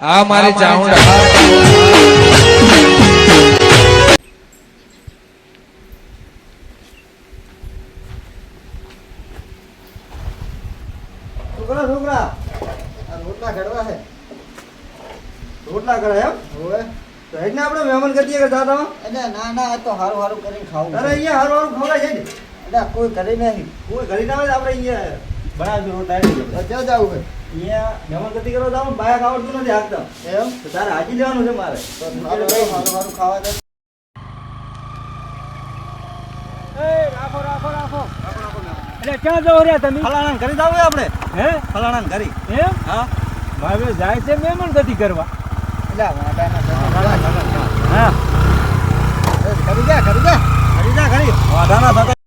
આ મારી ચાઉંડા છોકરા છોકરા. આ રોટલા ઘડવા છે. રોટલા ઘડે એમ? હોવે. તો એટલે આપણે મહેમાન ગતિએ કરતા હતા એટલે ના ના આ તો હારું હારું કરીને ખાવું અરે અહીંયા હારું હારું ખવડાય છે ને એટલે કોઈ કરે નહીં. કોઈ ઘરે ના હોય આપણે અહીંયા બનાવજો રોટલા ક્યાં જવું છે. અહીંયા મહેમાન કરવા જાવ બાયક આવડતું નથી હાકતા એમ? તો તારે હાજી લેવાનું છે મારે. તો હારું હારું હારું હારું ખાવા દે. રાખો રાખો રાખો. એટલે ક્યાં જવો રહ્યા તમે? ફલાણા ઘરે જાવ આપણે? હે? ફલાણા ઘરે. એમ? હા. ભાવે જાય છે મહેમાન ગતિ કરવા. એટલે હા એ કરી જા કરી જા. ઘરે જા ઘરે. વાધાના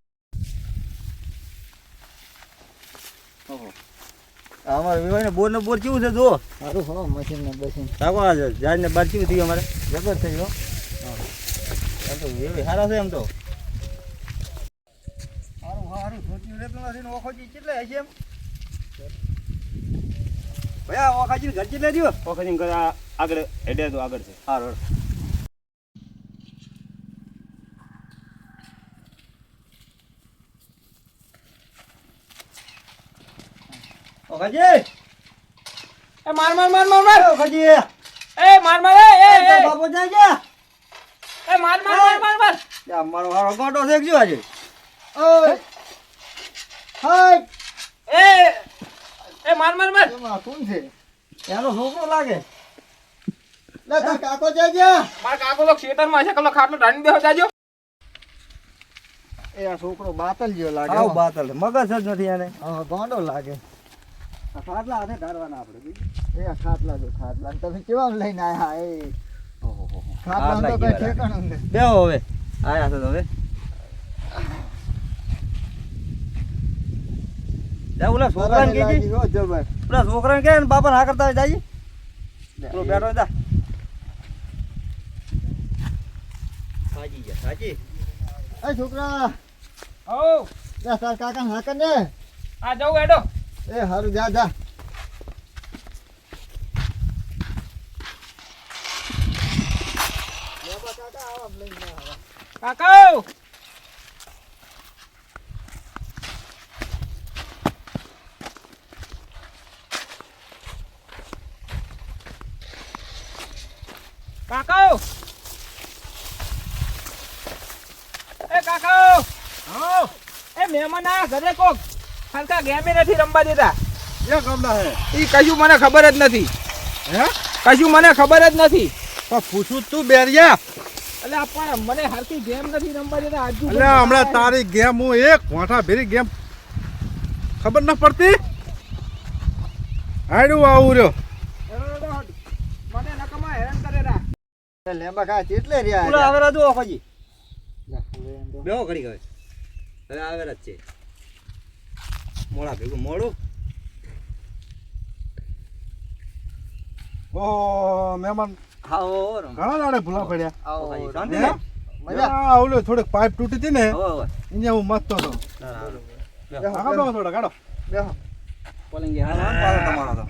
અમારે વિવાહ ને બોર ને બોર કેવું છે જો સારું હો મશીન ને બસીન. તાકો આ જાજ ને બાર કેવું થયું અમારે? જબર થઈ ગયો. એમ તો એવી સારા છે એમ તો. સારું સારું છોટી રહેતું નથી ને ઓખોજી કેટલે હશે એમ? ભાઈ આ ઓખાજી ઘર કેટલે રહ્યો વખત ઘર આગળ હેડે તો આગળ છે. સારું ઓખાજી એ માર માર માર માર માર. ઓખાજી એ માર માર એ એ બાપો જાય એ માર માર માર માર માર. યા મારો હારો ગાંટો છે આજે. ઓય હાય એ એ માર માર માર. કોણ છે? એનો છોકરો લાગે. લે કાકો જાય જા માર કાકો ખેતરમાં છે કલો ખાટલો ઢાણી જાજો. એ આ છોકરો બાતલ જેવો લાગે. આવ બાતલ મગજ જ નથી એને. હા ગોંડો લાગે. ખાટલા હાથે ધારવાના આપણે એ આ ખાટલા જો ખાટલા. ને તમે કેવા લઈને આયા? એ ઓહો ખાટલા તો કઈ ઠેકાણું નહીં બેહો હવે. આયા છે ઓલા છોકરાને કહેજે. હો ઓલા છોકરાને કહે ને બાપા ના કરતા હોય જાજી. પેલો બેઠો હોય જા. સાજી જા સાજી. એ છોકરા. હો જા કાકા હાકર ને આ જવું હેડો. એ હારું જા જા. કાકા કાકા એ કાકા હા? એ મહેમાન આ ઘરે કોક? હલકા ગેમે નથી રમવા દેતા. એ ગમલા હે. ઈ કશું મને ખબર જ નથી. હે? કશું મને ખબર જ નથી. પણ પૂછું તું બેરિયા. એટલે આ પણ મને હરકી ગેમ નથી રમવા દેતા આજુ એટલે હમણાં તારી ગેમ હું એક વાંઠા ભેરી ગેમ. ખબર ન પડતી? હાડું આવું રહ્યો. મને નકમા હેરાન કરે રા. એ કા કેટલે રહ્યા પૂરા આવેલા જો તો. બેહો ઘડી ગયો હવે આવેલા જ છે. મોડા ભેગું મોડું. ઓ મહેમાન. હા ઓ ઘણા દાડે ભૂલા પડ્યા. આવો, શાંતિ ને મજા? આ ઓલો થોડીક પાઇપ તૂટી હતી ને અહીંયા હું મસ્તો હતો. કાઢો થોડા કાઢો. બેહો. પોલિંગી હા હા પાડો તમારો તો.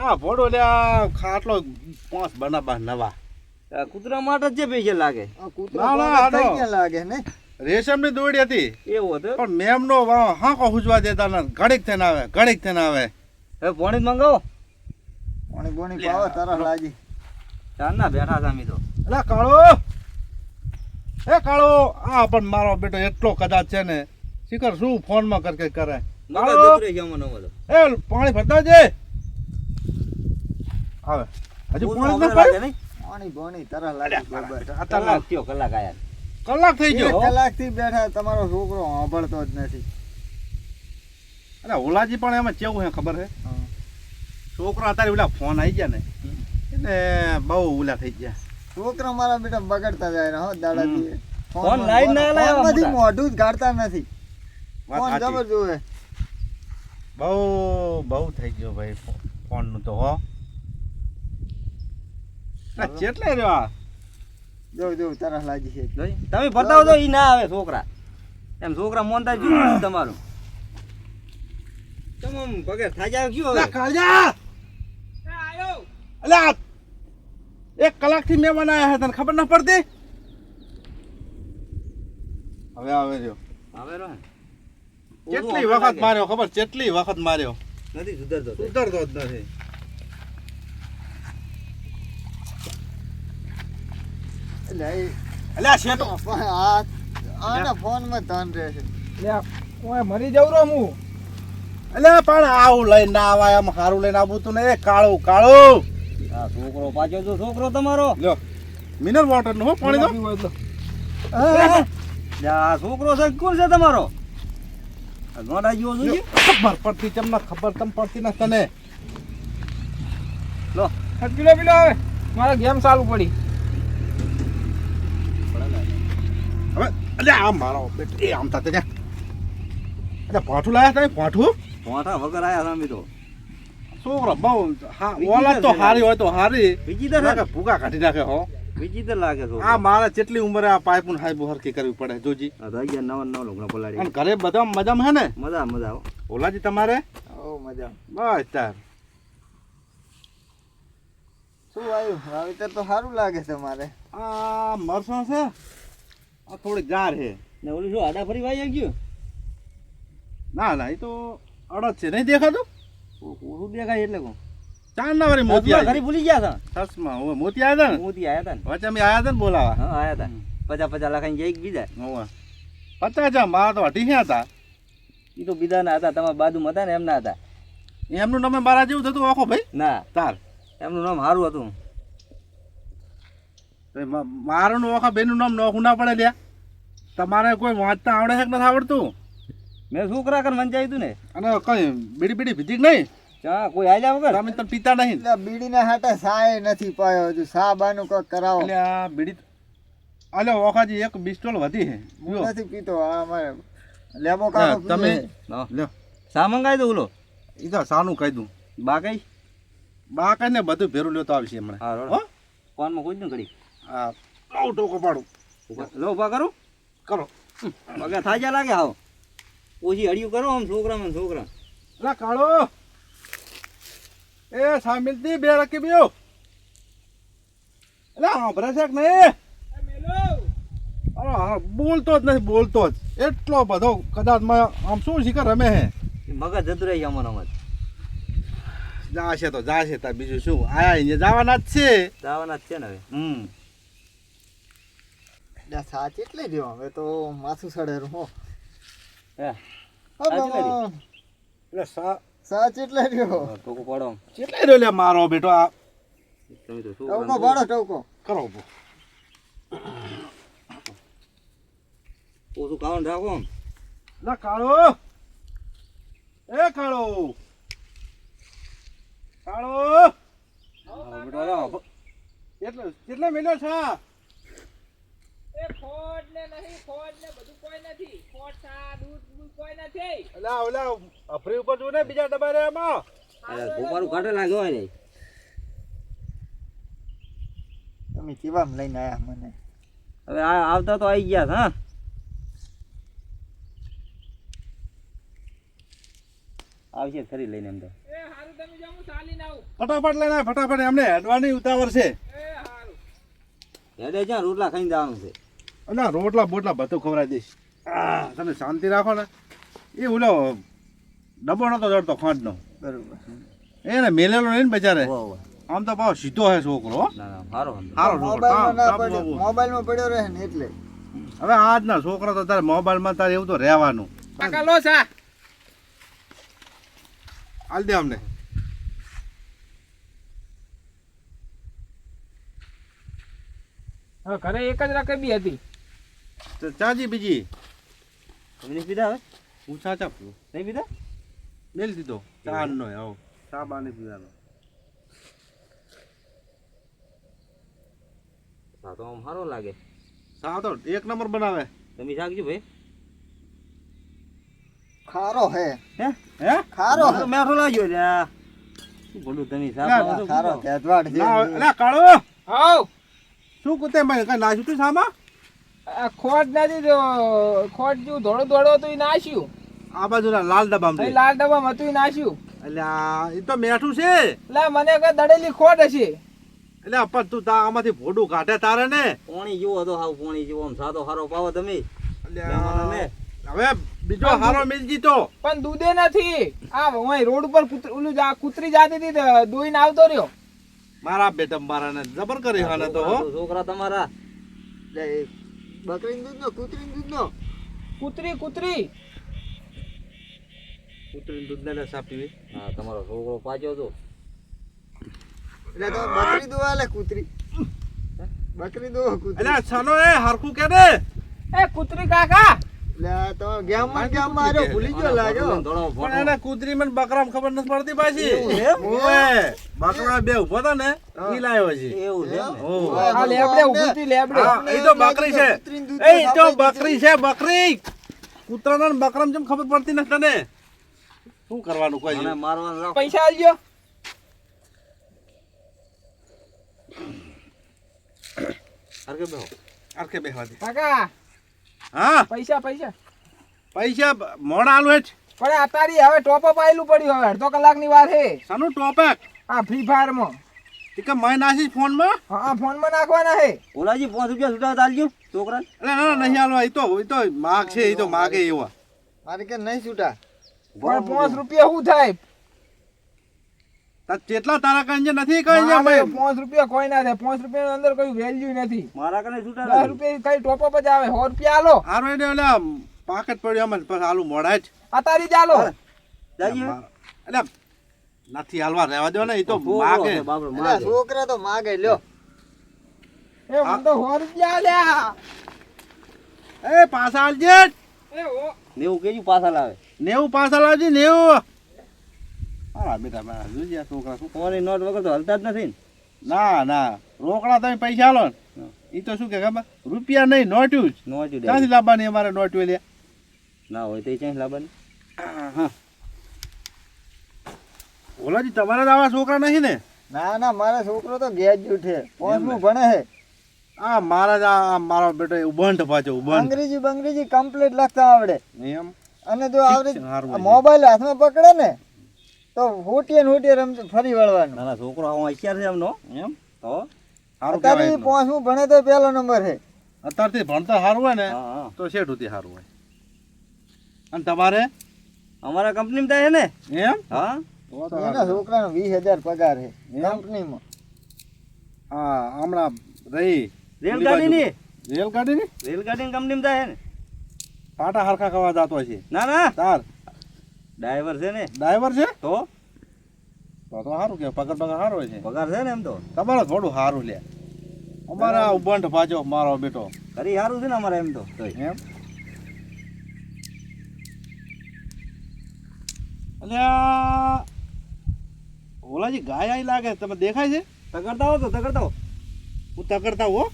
આ ભોડો લ્યા ખાટલો પાંચ બનાવવા નવા. કૂતરા માટે જ જે પૈસા લાગે. કૂતરા લાગે ને. રેશમની દોડી હતી. એવું હતું? પણ મેમનો વાહ હાંકો હુજવા દેતા ને ઘડીક થઈને આવે ઘડીક થઈને આવે. હવે પોણી મંગાવો. પોણી બોણી પાવો તરસ લાગી. ચારના બેઠા સામી તો એટલે કાળો! એ કાળો! આ પણ મારો બેટો એટલો કદાચ છે ને શિખર શું ફોનમાં કર કઈ કરે? કાળો. એ પાણી ભરતા જે આવે. હજુ પાણી ન નહીં? પાણી બોણી તરસ લાગી જબર કલાક આયા. કલાક થઈ ગયો. કલાકથી બેઠા તમારો છોકરો સાંભળતો જ નથી. અરે ઓલાજી પણ એમાં કેવું હે ખબર હે. છોકરા અત્યારે ઓલા ફોન આવી ગયા ને એટલે બહુ ઓલા થઈ ગયા. છોકરા મારા બેટા બગડતા જાય ને હો દાડાથી. ફોન લાઈન ના લાયા ફોનમાંથી મોઢું જ ગાડતા નથી. ફોન જબર જોવે. બહુ બહુ થઈ ગયો ભાઈ ફોનનું તો હો. આ ચેટલે રહ્યો? આ જો જો તરસ લાગી છે. જોઈ? તમે બતાવો તો ઈ ના આવે છોકરા. એમ છોકરા મોનતા જોયું તમારું. તમે પગે થાજા ક્યું હવે? કાળજા! આયો? અલ્યા એક કલાકથી મહેમાન આવ્યા છે તને ખબર ના પડતી? હવે આવે જો આવે કેટલી વખત માર્યો ખબર કેટલી વખત માર્યો. નથી સુધરતો સુધરતો જ નથી. અલ્યા શેઠો આ આના ફોનમાં ધન લે ઓય મરી જવું રો હું. અલ્યા પણ આવું લઈને ના આવાય આમ સારું લઈને આવું તું ને કાળું કાળું. આ છોકરો પાછો તો છોકરો તમારો? લ્યો મિનરલ વોટરનું હો પાણી દો આ છોકરો છે કોણ છે તમારો? આ ગોડા જેવો જોઈએ ખબર પડતી તમને ખબર તમ પડતી ના તને. લો આ પીલો પીલો હવે. મારે ગેમ ચાલુ પડી. અલ્યા આમ મારો એ આમ તાતે અલ્યા પાઠું લાયા તમે? પાઠું? પાઠા વગર આયા સામે તો. છોકરો બહુ હા ઓલા તો હારી હોય તો હારી. વિચિત્ર નાખે ભૂકા કાઢી નાખે હો. વિચિત્ર લાગે છો આ મારે જેટલી ઉંમરે આ પાઇપ હાઈબુ હરકી કરવી પડે જોજી. નવા અગિયાર નવ નવ લુગડા બોલાડી અને ઘરે બધા મજામાં હે ને? મજા મજા આવો ઓલાજી તમારે? ઓ મજા. બસ તાર. શું આવ્યું? વાવેતર તો સારું લાગે છે મારે આ મરસો છે? આ થોડીક ગાર છે. ને ઓલું શું આડા ફરી વાઈ ગયું? ના ના એ તો અડદ છે. નહીં દેખાતું? ઓછું દેખાય એટલે કહું ચાર ના વારી મોતી આવી ભૂલી ગયા હતા. ચશ્મા હવે મોતી આવ્યા હતા મોતી આવ્યા હતા વચ્ચે અમે આવ્યા હતા ને બોલાવા. હા આયા હતા. પચાસ પચાસ લાખ એક બીજા? હોવા પચાસ હજાર મારા તો અઢી હતા. એ તો બીજા ના હતા તમારા બાજુમાં હતા ને એમના હતા. એમનું નામ મારા જેવું થતું આખો ભાઈ? ના. તાર. એમનું નામ સારું હતું. મારું નું આખા બેનું નામ નોખું ના પડે લ્યા. તમારે કોઈ વાંચતા આવડે છે કે નથી આવડતું? મેં છોકરા કર મંચાયું હતું ને? અને કઈ બીડી બીડી પીધી કે નહીં? ચા કોઈ આલ્યા વગર? તમે તો પીતા નહીં. એટલે બીડીના હાટે સાય નથી પાયો હજુ સા બાનું કોક કરાવો. એટલે આ બીડી અલે ઓખાજી એક બિસ્ટોલ વધી હે હું નથી પીતો આ અમારે લેબો કાકો તમે લ્યો. સા મંગાઈ દો ઓલો? ઈ તો સાનું કહી દઉં. બાકાઈ બાકાઈ ને બધું ભેરું લ્યો તો આવશે હમણાં. હા હો? રોડ ફોનમાં કોઈ જ ન કરી આવું ટોકો પાડું. લો ઊભા કરું. કરો. પગે થાજા લાગે આવો. ઓછી હડિયું કરો આમ છોકરામાં મને છોકરા. લા કાળો. એ સામિલથી બે રકી બીઓ અલા સાંભળે છે કે નહીં? બોલતો જ નથી બોલતો જ. એટલો બધો કદાચ આમ શું શીખર રમે હે? મગજ જતું રહી અમર અમર જાશે તો જાશે તા બીજું શું? આયા જવાના જ છે. જવાના જ છે ને હવે. હમ. એટલે સા કેટલે રહ્યો હવે તો માથું સડે હો. હે. એટલે સા રહ્યો ટોકો પાડો. કેટલે રહ્યો લે મારો બેટો આ? ટોકો ટોકો. કરો. ઓછું ખાવાનું રાખો લા કાળો. એ કાળો. કાળો. એટલે કેટલે મિલ્યો છે એ ફોડ ને નહીં ફોડ ને બધું કોઈ નથી. ફોડ ચા દૂધ બૂધ કોઈ નથી. અલા ઓલા અફરી ઉપર જો ને બીજા ડબ્બા રે એમાં ભોપારું કાંટે લાગ્યો હોય ને. તમે કેવામ લઈને આયા મને? હવે આ આવતા તો આવી ગયા હા. આવશે ખરી લઈને એમ તો. એ હારું તમે જાઓ હું ચાલીને આવું. ફટાફટ લઈને ફટાફટ. એમને હેડવાની ઉતાવળ છે. હેડે જ્યાં રોટલા ખાઈને જવાનું છે. ના રોટલા બોટલા બધું ખવડાવી દઈશ. તમે શાંતિ રાખો ને. એ ઓલો ડબ્બો નતો જડતો ખાંડનો. બરોબર. એને મેલેલો નહીં ને બચારે વાહ, વાહ. આમ તો પાછો સીધો હે છોકરો મોબાઈલ સારો મોબાઈલમાં પડ્યો રહે ને એટલે. હવે આજના છોકરા તો તારે મોબાઈલમાં તારે એવું તો રહેવાનું. કાકા લો સા હાલ દે અમને ઘરે એક જ રકબી હતી. તો ચાજી બીજી. તમને પીધા હવે? પૂછા ચા નહીં પીધા? મેલ દીધો. ચા નો આવો. ચા બાને પીવાનો. સા તો આમ સારો લાગે. સા તો એક નંબર બનાવે. તમે જાગજો ભાઈ? ખારો હે. હે? હે? ખારો તો મેઠો લાગ્યો લે શું બોલું તમે તો ખારો પીવો. કેદવાડ છે. ના કાળો. હાવ શું કુતે ભાઈ કઈ નાખ્યું તું સામા આ ખોટ નથી ખોટ જેવું ધોળો ધોળો હતું એ નાશ્યું આ બાજુના લાલ ડબ્બામાં લાલ ડબ્બામાં હતું એ નાશ્યું એટલે એ તો મેઠું છે. લે મને કે દડેલી ખોટ હશે. એટલે પણ તું તા આમાંથી ભોડું કાઢે તારે ને. પોણી જેવો હતો હાવ પોણી જેવો. આમ સાદો હારો પાવો તમે. એટલે હવે બીજો હારો મિલજી તો પણ દૂધે નથી. આ રોડ ઉપર કૂતરી ઓલું જા- કૂતરી જાતી હતી તો દોઈને આવતો રહ્યો. મારા બેટા મારા ને જબર કરી હાને તો હો. છોકરા તમારા. બકરીનું દૂધ નો કૂતરીનું દૂધ નો કૂતરી કૂતરી. કૂતરીનું દૂધ ને લે સા હા તમારો છોકરો પાછો તો એટલે તો બકરી દોવા લે કૂતરી. બકરી દોવા કૂતરી. એટલે છનો એ હરખું કે ને? એ કૂતરી કાકા કૂતરી મને બકરામ ખબર પડતી પાછી. એવું છે? ઓવે બકરા બે ઊભો હતા ને ઈ લાયો છે એવું છે એમ ને? ઓહ. આ લેબડે ઊભી હતી લેબડે. હા, એ તો બકરી છે કૂતરીનું દૂધ એ તો તો સાપે જ બકરી છે બકરી. કૂતરાના ને બકરામ જેમ ખબર પડતી નથી તને. શું કરવાનું કોઈ? મારવાનું પૈસા આવી ગયો બેહો. બેહવા દે. કાકા. હા. પૈસા પૈસા. પૈસા મોડા આલું હેઠ. પણ આ તારી હવે ટોપઅપ આયેલું પડ્યું હવે અડધો કલાકની વાર હે. સાનું ટોપેક આ ફ્રી ફાયરમાં ઈ કે મેં નાસી ફોનમાં? હા ફોનમાં નાખવાના હે. ઓલાજી પાંચ રૂપિયા છૂટા તાલજો છોકરા એટલે ના ના, નહીં હાલવા એ તો એ તો માગ છે એ તો માગે એવા. મારે કે નહીં છૂટા? પણ પાંચ રૂપિયા શું થાય? કેટલા તારા કઈ નથી કઈ મારે ભાઈ. પાંચ રૂપિયા કોઈ ના થાય. પાંચ રૂપિયા અંદર કોઈ વેલ્યુ નથી. મારા કને છૂટા દસ નથી. રૂપિયા કઈ ટોપઅપ જ આવે. સો રૂપિયા આલો. હારું એટલે ઓલા પાકેટ પડ્યો આમાં પછી આલુ મોડા જ. આ તારી હવે. એટલે નથી હાલવા રહેવા દો ને એ તો માગે. છે, છોકરા તો માગે લ્યો. એ હું તો સો રૂપિયા આલ્યા. એ પાછા આલજે એ ઓ નેવું કેજું પાછા લાવે. નેવું પાછા લાવજે નેવું. હા બેટા મારા જોજે આ છોકરા શું પોણી નોટ વગર તો હલતા જ નથી ને. ના ના રોકડા તમે પૈસા આલો ને. એ તો શું કે ખબર? રૂપિયા નહીં નોટ્યું જ. નોટ ક્યાંથી લાવવાની અમારે નોટ્યું લે ના હોય તો ક્યાંય લાવવાની? ઓલાજી તમારા જ આવા છોકરા નહીં ને? ના ના મારા છોકરો તો ગ્રેજ્યુએટ છે પાંચમું ભણે છે આ મારા જ આ મારો બેટો ઉબંઠ પાછો ઉબંઠ અંગ્રેજી બંગ્રેજી કમ્પ્લીટ લખતા આવડે. એમ? અને જો આવડે. મોબાઈલ હાથમાં પકડે ને તો હોટીએ હોટીએ રમતો ફરી વળવાનું. ના ના છોકરો આવો અત્યાર છે એમનો એમ? તો? સારું અત્યારે. પાંચમું ભણે તો પહેલો નંબર છે. અત્યારથી ભણતર સારું હોય ને તો શેઠ તો સારું હોય. અને તમારે? અમારા કંપનીમાં થાય છે ને? એમ? હા. એના. છોકરાનો વીસ હજાર પગાર છે? કંપનીમાં હા હમણાં રહી. રેલગાડીની? રેલગાડીની? રેલગાડીની કંપનીમાં થાય છે ને? પાટા હરખા ખાવા જતો છે ના ના. તાર. ડ્રાઈવર છે ને? ડ્રાઈવર છે? તો? તો તો સારું કે પગાર પગાર સારો છે. પગાર છે ને એમ તો? તમારે થોડું સારું લે. અમારા ઉબંઠ ભાજો મારો બેટો. કરી સારું છે ને અમારે એમ તો? એમ? અલ્યા ઓલાજી ગાય આઈ લાગે. તમે દેખાય છે? તકડતા હો તો તકડતા હો. હું તકડતા હો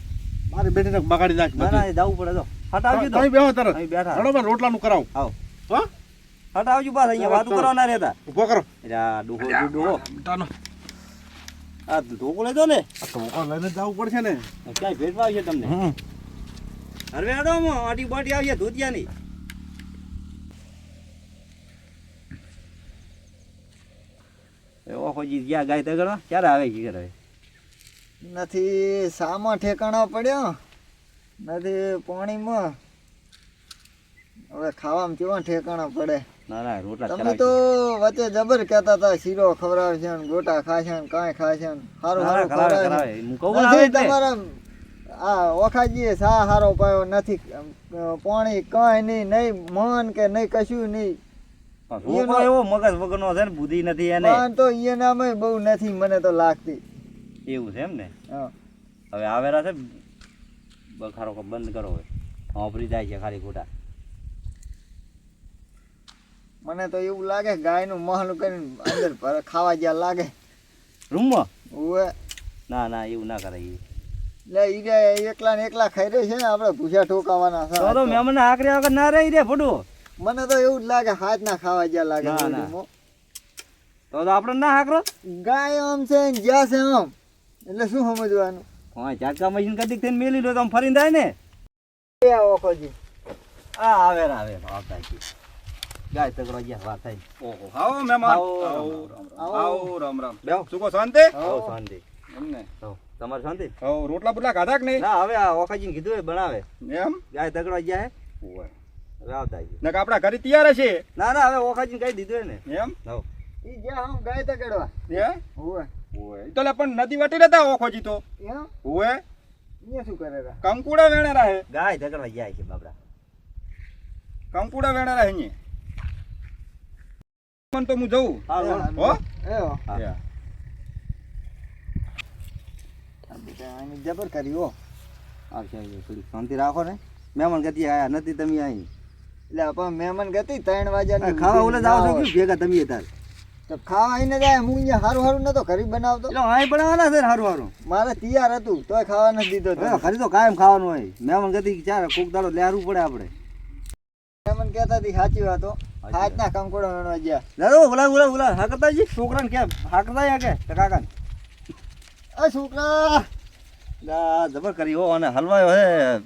મારી બેટીને બગાડી નાખ ના ના દાવું પડે. તો હટાવજો તમે બેહો તરત. બેઠા. બરોબર રોટલાનું નું આવો. હટાવજો બસ અહીંયા વાતું કરવાના રહેતા. ઊભો કરો. આ ડોહો ડોહો. બેટાનો આ ધોકો લેતો ને. આ તો લઈને જવું પડશે ને. ક્યાંય ભેટવા આવશે તમને? હમ. હરવે આડો આટી બાટી આવશે ધોતિયાની. એવો ખોજી ગયા ગાય તગડવા? ક્યારે આવે છે ઘરે? નથી સામાં ઠેકાણો પડ્યો. નથી પાણીમાં. હવે ખાવામાં કેવા ઠેકાણા પડે. ના ના તમે. તો વચ્ચે જબર કહેતા હતા શીરો ખવડાવશે ને ગોટા ખાશે ને કાંઈ ખાશે ને સારું સારું કરાવે, ખવડાવશે કરાવે. હું કહું ને આવે નથી એટલે. તમારા આ ઓખાજીએ સા હારો પાયો નથી પાણી કાંઈ નહીં નહીં મન કે નહીં કશું નહીં એવો મગજ વગરનો છે ને બુદ્ધિ નથી એને પણ તો એનામાં બહુ નથી મને તો લાગતી એવું છે એમ ને. હવે આવેલા છે બખારો બંધ કરો હવે હોંભરી જાય છે ખાલી ખોટા મને તો એવું લાગે ગાયનું મહલું કરીને અંદર ખાવા જ્યાં લાગે. રૂમમાં? ઉવે. ના ના એવું ના કરાય. લે ઈ રે એકલા ને એકલા ખાઈ રહી છે ને આપણે ભૂસા ઠોકાવાના છે. તો મહેમાન આકરે આગળ ના રહી રે ફોટું. મને તો એવું જ લાગે હાથ ના ખાવા જ્યાં લાગે ના, ના. તો તો આપણે ના હાકરો? ગાય આમ છે ને જ્યાં છે આમ. એટલે શું સમજવાનું? હા ચાટકા મશીન કદી થઈને મેલી લો તો આમ ફરીને થાય ને. એ ઓખોજી આ આવે આવે આવતા ગાય તગડો ગયા વાત થઈ ઓહો આવો મહેમાન આવો, આવો આવો. આવો રામ રામ. બેહો. સુકો શાંતિ? આવો શાંતિ. એમને. તમારે શાંતિ? હો રોટલા બુટલા ખાધા કે નહીં? ના હવે આ ઓખાજીને કીધું હોય બનાવે. એમ? ગાય તગડો ગયા હે ઓય. હવે આવતા છે ને કે આપણા ઘરે તૈયાર છે ના ના હવે ઓખાજીને કહી દીધું ને એમ? હો ઈ જ્યાં હું ગાય તગડવા. હે? ઓય. તો લે પણ નદી વટી રહેતા ઓખોજી તો. એમ? ઓય. શું કરે રા? કંકુડા વેણા રાહે. ગાય તગડવા ગયા છે બાબરા કંકુડા વેણા રહે અહીંયા. પણ તો હું જઉં. હો જબર કરી હો. આવશે આવશે થોડી શાંતિ રાખો ને. મહેમાન ગતિ આયા નથી તમે અહીં. એટલે આપણ મહેમાન ગતિ ત્રણ વાગ્યા ખાવા ઓલે જાવ છો ભેગા તમે તાર તો ખાવા આવીને જાય હું અહીંયા હારું હારું નતો ઘરી બનાવતો. એટલે અહીં બનાવવાના છે હારું હારું મારે તૈયાર હતું તોય ખાવા નથી દીધો ખરી તો કાયમ ખાવાનું હોય. મહેમાન ગતિ ચાર કોક દાડો લેવું પડે આપણે. મહેમાન કહેતા હતી સાચી વાત હાથના કંકોડો વેણવા ગયા. દાદો ઓલા ઓલા ઓલા હા કરતા જી છોકરાને કેમ? હાકતા યા કે? કાકા આ છોકરા! લા જબર કરી હો અને હલવાયો હે.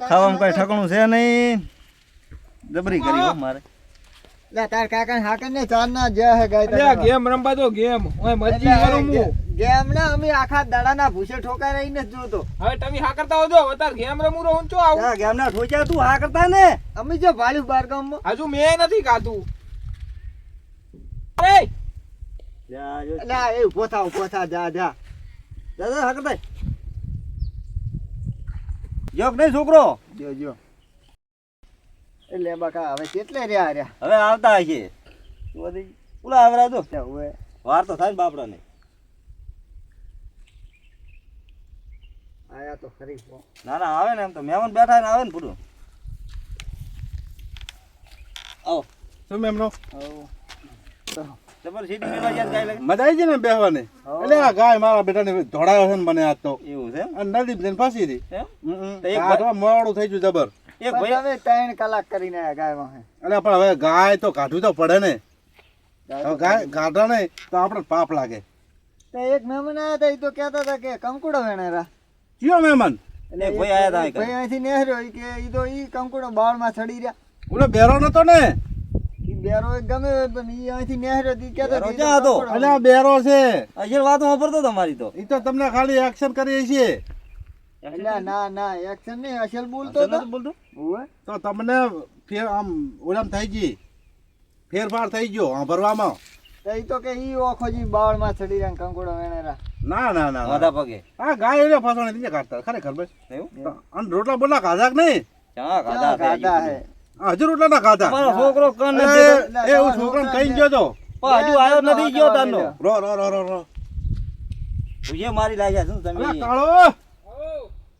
ખાવામાં કઈ ઠકણું છે નહીં? જબરી કરી હો મારે. લે તાર કાકા હાકર ને ચાર ના જ્યાં હે ગાય અલ્યા ગેમ રમવા દો ગેમ. ઓય મરજી કરું હું. ગેમ ના અમે આખા દાડાના ભૂસે ઠોકાઈ રહીને જ જોતો. હવે તમે હા કરતા હોજો હવે ગેમ રમું રહું છો આવું? ત્યાં ગેમના ઠોચ્યા તું હા કરતા ને. અમે જો ભાડ્યું બાર ગામમાં. હજુ મેં નથી ખાતું એ! આ એ ઊભો થા ઊભો થા જા જા. દાદા હા કરતા જોક નહીં છોકરો? જો જો. એટલે બકા હવે કેટલે રહ્યા રહ્યા. હવે આવતા છે બધી ઓલા આવે જો તો હવે. વાર તો થાય ને બાપડાને. આયા તો ખરી ના ના આવે ને એમ તો. મહેમાન બેઠા ને આવે ને પૂરું. આવો. શું મેમનો મજા આવી છે ને બેહવાની? હવ. એટલે આ ગાય મારા બેટાને ધોડાયો છે ને મને આજ તો. એવું છે અને નદી જઈને ફસી હતી મોડું થઈ ગયું જબર. એક ભાઈ હવે ત્રણ કલાક કરીને ગાય વાહે એટલે પણ હવે ગાય તો કાઢવી તો પડે ને. ગાય કાઢા ને તો આપણે પાપ લાગે. તો એક મહેમાન આવ્યા હતા એ તો કહેતા હતા કે કંકુડો વેણેરા. કયો મહેમાન? એટલે ભાઈ આયા હતા ભાઈ અહીંથી નેહર્યો ઈ કે એ તો એ કંકુડો બાળમાં ચડી રહ્યા. ઓલો બેરો નતો ને? ઈ બેરો એક ગમે પણ ઈ અહીંથી નેહર્યો દી કહેતો બેરો ઈ તો ક્યાં હતો? આ બેરો છે. અજર વાત વાપરતો તમારી તો. એ તો તમને ખાલી એક્શન કરી છીએ. એટલે ના ના એક્શન નહીં અસલ બોલતો તો. બોલતો? તો તમને ફેર આમ ઓલામ થઈ ગઈ. ફેરફાર થઈ ગયો ભરવામાં. તો તો કે ઈ ઓખોજી બાળમાં ચડી રહ્યા ને વેણેરા ના ના ના માથા પગે. આ ગાય એટલે ફસવાની નથી કાઢતા ખરેખર બસ. અને રોટલા બોલા ખાધા કે નહીં? ચા ખાધા ખાધા હે આ હજુ રોટલા ના ખાધા? તમારો છોકરો કન એ નથી દેતો. એ હું છોકરાને કહી ગયો તો? પણ હજુ આવ્યો નથી ગયો તાનો. રો રો રો રો રો. મારી લાગ્યા શું તમે? કાળો!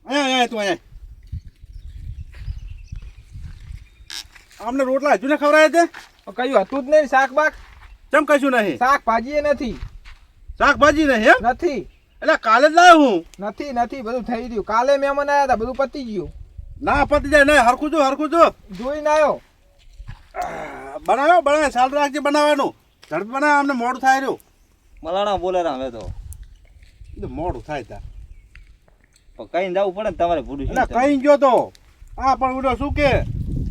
અહીંયા અહીંયા તું અહીંયા. આમને રોટલા હજુ ને ખવડાય છે કયું હતું જ નહીં શાક બાક કેમ કશું નહીં? શાકભાજી એ નથી. શાકભાજી નહીં એમ? નથી. એટલે કાલે જ લાવ્યો હું. નથી નથી બધું થઈ ગયું. કાલે મહેમાન આવ્યા હતા બધું પતી ગયું. ના પતી જાય નહીં હરખું જો હરખું જો. જોઈને આવ્યો બનાવ્યો? બનાવે સાલ રાખજે બનાવવાનું. ઝડપ બનાવે અમને મોડું થાય રહ્યું. મલાણા બોલે હવે તો. મોડું થાય ત્યાં કઈ જવું પડે ને તમારે ભૂલું ના કઈ ગયો તો? હા પણ ઉડો શું કે?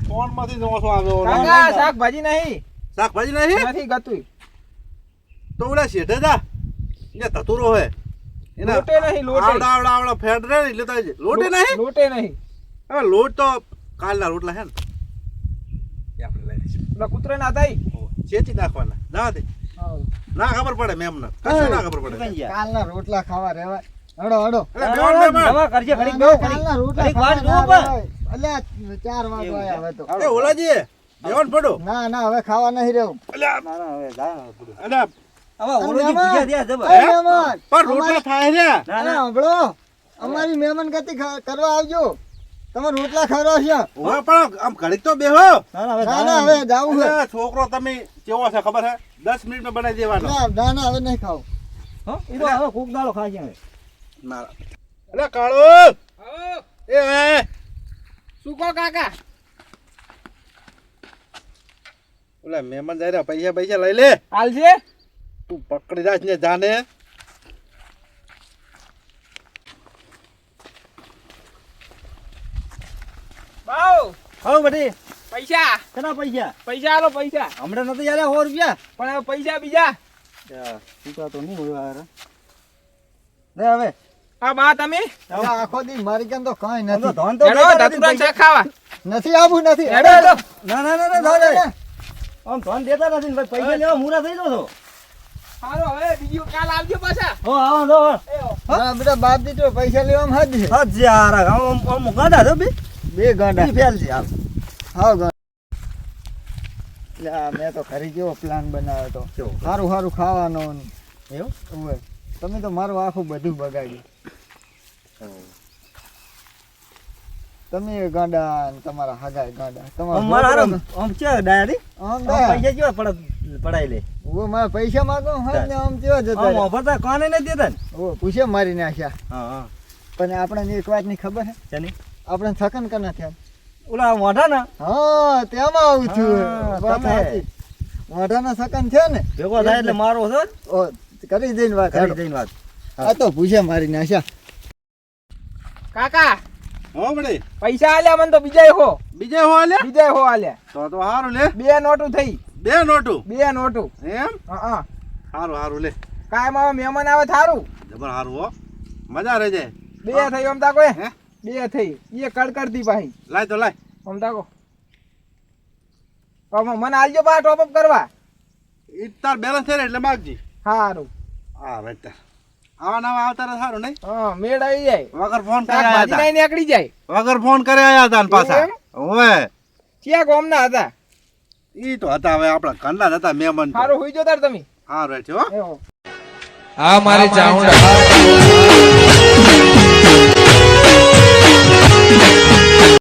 ફોનમાંથી નોસો આવ્યો કાકા શાકભાજી નહીં. શાકભાજી નહીં? નથી ગતું તો ઓલા શેઠે જા. ને તતુરો હે. એના લોટે નહીં લોટે. આવડા આવડા આવડા ફેડ રે ને એટલે તો લોટે નહીં? લોટે નહીં. હવે લોટ તો કાલના રોટલા હે ને. આપણે લઈ લઈશું. પેલા કૂતરા ના થાય? ચેચી નાખવાના. ના દે ના ખબર પડે મેમ ના કશું ના ખબર પડે. કાલના રોટલા ખાવા રહેવાય. હડો હડો. એટલે દવા કરજે ખડી ના, ખડી વાત પણ. રહેવાય. ચાર વાગો આયા હવે તો. એ ઓલાજી દેવાન પડો. ના ના હવે ખાવા નહીં રેવું એટલે ના ના હવે જા પડો. એટલે આમાં ઓલોજી મહેમાન. ભૂખ્યા થયા જબર. એ હે? મહેમાન, પણ રોટલા થાય છે? ના ના. સાંભળો અમારી મહેમાન ગતિ કરવા આવજો. તમે રોટલા હવે પણ આમ ઘડીક તો બેહો. ના ના હવે ના જા. ના હવે જાવું છે. છોકરો તમે કેવો છે ખબર છે? દસ મિનિટમાં બનાવી દેવાનો. ના હવે નહીં ખાવું. હો? ઈ તો હવે કોક ખાશે હવે. ના એટલે કાળો! એ એ! શું કહો કાકા? ઓલા મહેમાન જાય પૈસા પૈસા લઈ લે. હાલ છે? તું પકડી રાખ ને જાને. બાવ હો બધી. પૈસા? કેટલા પૈસા? પૈસા આલો પૈસા. હમણાં નથી યાર સો રૂપિયા. પણ હવે પૈસા બીજા. છૂટા તો નહીં હોય યાર લે હવે. હા બા તમે? આ આખો દી મારી કેમ તો કાંઈ નથી. ધોન તો હેડો દેતા નથી ધતુરા પૈસા. ખાવા નથી આવું નથી. હેડો હેડો. ના ના ના ના આમ ધોન દેતા નથી ભાઈ. પૈસા લેવા મૂરા થઈ જાવ છો હવે બીજું કાલ આવજો પાછા. હો આવો તો એ બેટા બાપ દીકરો પૈસા લેવામાં હાથ છે. યાર આમ આમ- આમ ગાંડા બે? બે ગાંડા. ફેલ છે ગાંડા. મેં તો ખરી કેવો પ્લાન બનાવ્યો તો. સારું સારું ખાવાનો. એવું? તમે તો મારું આખું બધું બગાડ્યું. તમે ગાંડા ને તમારા હગાય ગાંડા. મારા તમારા હારા આમ છે ડાયરી? આમ પૈસા કેવા પડ પડાઈ લે? ઓ મારા પૈસા માંગો હા ને આમ કેવા જતા આમ રહ્યા. કોને ન દેતા ને? ઓ પૂછે મારી નાખ્યા. હા હા. પણ આપણને એક વાતની ખબર હે? શેની? આપણે થકન કના થયા. ઓલા મોઢા ના? હા તેમાં આવું છું વાત. સાચી. મોઢાના સકન છે ને? ભેગો થાય એટલે મારો છે? કરી દઈને વાત કરી દઈને વાત. આ તો પૂછે મારી નાખ્યા. કાકા હો બડે પૈસા આલ્યા મને તો બીજા હો. બીજા હો આલ્યા? બીજા હો આલ્યા. તો તો હારું લે. બે નોટું થઈ. બે નોટું? બે નોટું. એમ? હા સારું હારું લે. કાય આવે મહેમાન આવે થારું જબર સારું હો. મજા રહેજે. બે થઈ ઓમ તાકો હે? બે થઈ. એ કડકડતી પાહી. લાય તો લાય. ઓમ તાકો. મને આલજો બા ટોપ અપ કરવા. ઈ તાર બેલેન્સ ને એટલે માગજી. સારું હા બેટા આવા નવા આવતા સારું નહીં? હા મેળ આવી જાય. વગર ફોન કરે આયા હતા. નાઈ નીકળી જાય. વગર ફોન કરે આયા હતા ને પાછા? ક્યાં ગોમના હતા? ઈ તો હતા હવે આપણા ઘરના હતા મહેમાન સારું હુઈ જો તાર તમે. હા. છે હો મારી ચાઉંડા